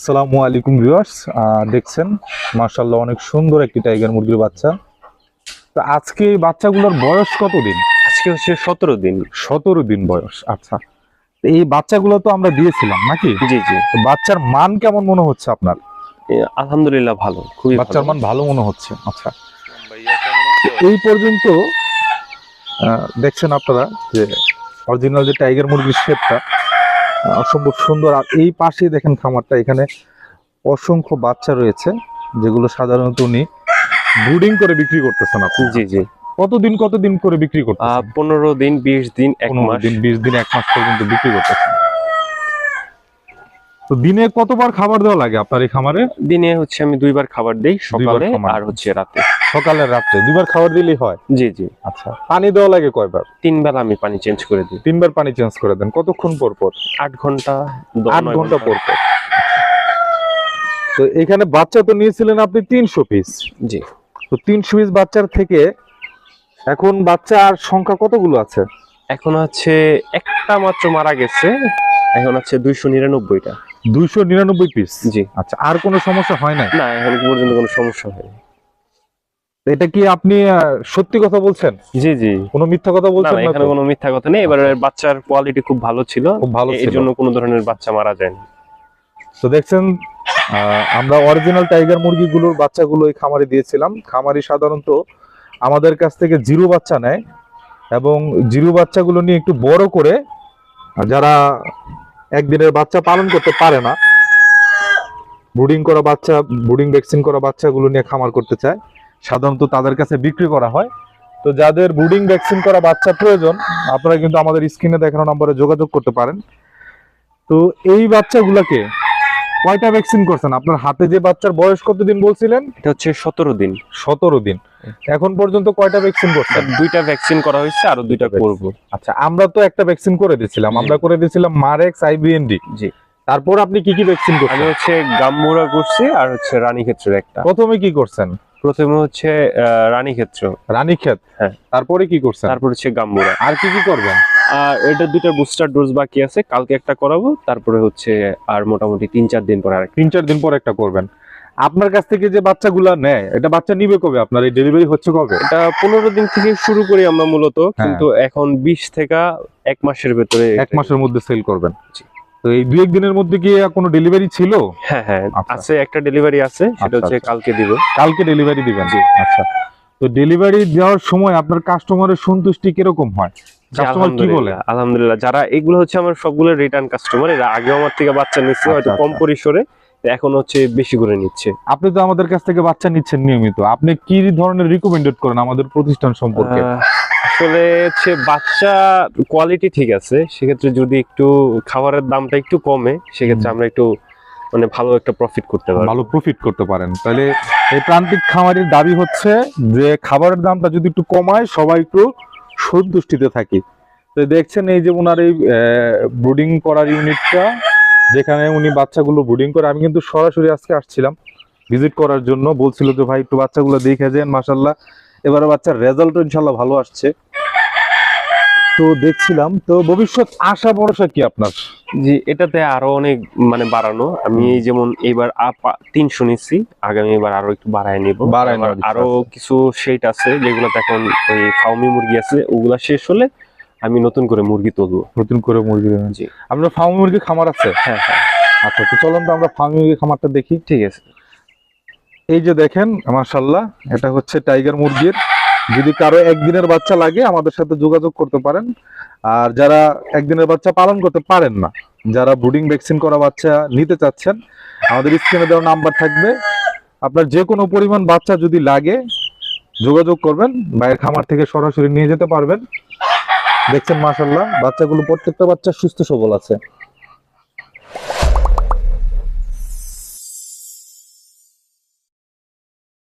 আসসালামু আলাইকুম ভিউয়ার্স। দেখছেন মার্শাল্লাহ অনেক সুন্দর একটি টাইগার মুরগির বাচ্চা। তো আজকে এই বাচ্চাগুলোর বয়স কত দিন আজকে হচ্ছে সতেরো দিন। সতেরো দিন বয়স আচ্ছা। তো এই বাচ্চাগুলো তো আমরা দিয়েছিলাম নাকি? জি জি। বাচ্চার মান কেমন মনে হচ্ছে আপনার? এ, আলহামদুলিল্লাহ ভালো খুবই বাচ্চার মান ভালো মনে হচ্ছে আচ্ছা। এই পর্যন্ত দেখছেন আপনারা যে অরিজিনাল যে টাইগার মুরগির শেপটা অসম্ভব সুন্দর। আর এই পাশে দেখেন খামারটা এখানে অসংখ্য বাচ্চা রয়েছে যেগুলো সাধারণত উনি ব্রুডিং করে বিক্রি করতেছেন আপনি জি জি। কতদিন কতদিন করে বিক্রি করতে করতেছেন পনেরো দিন বিশ দিন এক মাস। দিন বিশ দিন এক মাস পর্যন্ত বিক্রি করতেছেন। তো দিনে কতবার খাবার দেওয়া লাগে আপনার এই খামারে? দিনে হচ্ছে আমি দুইবার খাবার দেই সকালে আর হচ্ছে রাতে। সকালে রাত্রে দুবার খাবার দিলেই হয়? জি জি। আচ্ছা পানি দেওয়া লাগে কয়বার? তিনবার আমি পানি চেঞ্জ করে দিই। তিনবার পানি চেঞ্জ করে দেন। কতক্ষণ পর পর? আট ঘণ্টা আট ঘণ্টা পর পর। তো এখানে বাচ্চা তো নিয়েছিলেন আপনি তিনশো পিস জি। তো তিনশো পিস বাচ্চার থেকে এখন বাচ্চা আর সংখ্যা কতগুলো আছে? এখন হচ্ছে একটা মাত্র মারা গেছে। এখন হচ্ছে দুইশো নিরানব্বইটা। দুইশো নিরানব্বই পিস জি। আচ্ছা আর কোনো সমস্যা হয় না না এখন পর্যন্ত কোনো সমস্যা হয়নি। এটা কি আপনি সত্যি কথা বলছেন? জি জি। কোনো মিথ্যা কথা বলছেন না, না এখানে কোনো মিথ্যা কথা নেই। এবার বাচ্চার কোয়ালিটি খুব ভালো ছিল। খুব ভালো এর জন্য কোনো ধরনের বাচ্চা মারা যায়নি। তো দেখছেন আমরা অরিজিনাল টাইগার মুরগিগুলোর বাচ্চাগুলো এই খামারে দিয়েছিলাম। খামারি সাধারণত আমাদের কাছ থেকে জিরো বাচ্চা নেয় এবং জিরো বাচ্চাগুলো নিয়ে একটু বড় করে যারা একদিনের বাচ্চা পালন করতে পারে না। ব্রুডিং করা বাচ্চা ব্রুডিং ভ্যাকসিন করা বাচ্চাগুলো নিয়ে খামার করতে চায়। সাধারণত তাদের কাছে বিক্রি করা হয়। তো যাদের ব্রুডিং ভ্যাকসিন করা বাচ্চা প্রয়োজন, আপনারা কিন্তু আমাদের স্ক্রিনে দেখানো নম্বরে যোগাযোগ করতে পারেন। তো এই বাচ্চাগুলোকে কয়টা ভ্যাকসিন করছেন? আপনার হাতে যে বাচ্চার বয়স কতদিন বলছিলেন? এটা হচ্ছে সতেরো দিন। সতেরো দিন। এখন পর্যন্ত কয়টা ভ্যাকসিন করছেন? দুইটা ভ্যাকসিন করা হয়েছে আরও দুইটা করব। আচ্ছা আমরা তো একটা ভ্যাকসিন করে দিয়েছিলাম আমরা করে দিয়েছিলাম মারেক্স আইবিএনডি জি। তারপর আপনি কি কি ভ্যাকসিন আমি করছেন? হচ্ছে গাম্মুরা করছি আর হচ্ছে রানী ক্ষেত্রের একটা। প্রথমে কি করছেন? প্রথমে হচ্ছে রানী ক্ষেত্র রানীক্ষেত। হ্যাঁ। তারপরে কি করছেন? তারপর হচ্ছে গাম্মুরা। আর কি কি করবেন? এটা দুইটা বুস্টার ডোজ বাকি আছে। কালকে একটা করাবো তারপরে হচ্ছে আর মোটামুটি তিন চার দিন পরে আর তিন চার দিন পর একটা করবেন। আপনার কাছ থেকে যে বাচ্চাগুলা নেয় এটা বাচ্চা নিবে কবে? আপনার এই ডেলিভারি হচ্ছে কবে? এটা পনেরো দিন থেকে শুরু করি আমরা মূলত কিন্তু এখন বিশ থেকে এক মাসের ভেতরে এক মাসের মধ্যে সেল করবেন। তো এই দুই এক দিনের মধ্যে কি কোনো ডেলিভারি ছিল? হ্যাঁ হ্যাঁ আচ্ছা। আছে একটা ডেলিভারি আছে সেটা আচ্ছা, হচ্ছে আচ্ছা। কালকে দিব। কালকে ডেলিভারি দিবেন। আচ্ছা। তো ডেলিভারি দেওয়ার সময় আপনার কাস্টমারের সন্তুষ্টি কীরকম হয়? কাস্টমার কি বলে? আলহামদুলিল্লাহ, যারা এগুলো হচ্ছে আমার সবগুলো রিটার্ন কাস্টমার এরা আগে আমার থেকে বাচ্চা নিচ্ছে আচ্ছা, হয়তো কম আচ্ছা। পরিসরে এখন হচ্ছে বেশি করে নিচ্ছে। আপনি তো আমাদের কাছ থেকে বাচ্চা নিচ্ছেন নিয়মিত। আপনি কি ধরনের রিকমেন্ডেড করেন আমাদের প্রতিষ্ঠান সম্পর্কে? আসলে হচ্ছে বাচ্চা কোয়ালিটি ঠিক আছে সেক্ষেত্রে যদি একটু খাবারের দামটা একটু কমে সেক্ষেত্রে আমরা একটু মানে ভালো একটা প্রফিট করতে পারব। ভালো প্রফিট করতে পারেন। তাহলে এই প্রান্তিক খামারের দাবি হচ্ছে যে খাবারের দামটা যদি একটু কমায় সবাই একটু সন্তুষ্টিতে থাকি। তো দেখছেন এই যে ওনার এই ব্রুডিং করার ইউনিটটা যেখানে উনি বাচ্চাগুলো ব্রুডিং করে, আমি কিন্তু সরাসরি আজকে আসছিলাম ভিজিট করার জন্য। বলছিল যে, ভাই, একটু বাচ্চাগুলো দেখে যান মাসাল্লাহ এবারে বাচ্চার রেজাল্ট ইনশাল্লাহ ভালো আসছে। তো দেখছিলাম তো ভবিষ্যৎ আশা ভরসা কি আপনার? জি এটাতে আরও অনেক মানে বাড়ানো। আমি যেমন এবার তিনশো নিচ্ছি আগামী এবার আরও একটু বাড়ায় নিব। আরও কিছু শেড আছে যেগুলোতে এখন ওই ফাউমি মুরগি আছে ওগুলা শেষ হলে আমি নতুন করে মুরগি তুলবো। নতুন করে মুরগি। জি। আপনার ফার্ম মুরগি খামার আছে? হ্যাঁ হ্যাঁ। আচ্ছা তো চলুন তো আমরা ফার্ম মুরগি খামারটা দেখি। ঠিক আছে। এই যে দেখেন মাশাল্লাহ এটা হচ্ছে টাইগার মুরগির যদি কারও একদিনের বাচ্চা লাগে, আমাদের সাথে যোগাযোগ করতে পারেন। আর যারা একদিনের বাচ্চা পালন করতে পারেন না, যারা ব্রুডিং ভ্যাকসিন করা বাচ্চা নিতে চাচ্ছেন, আমাদের স্ক্রিনে দেওয়া নাম্বার থাকবে। আপনার যে কোনো পরিমাণ বাচ্চা যদি লাগে, যোগাযোগ করবেন, বাইরের খামার থেকে সরাসরি নিয়ে যেতে পারবেন। দেখছেন মাশাল্লাহ বাচ্চাগুলো প্রত্যেকটা বাচ্চা সুস্থ সবল আছে।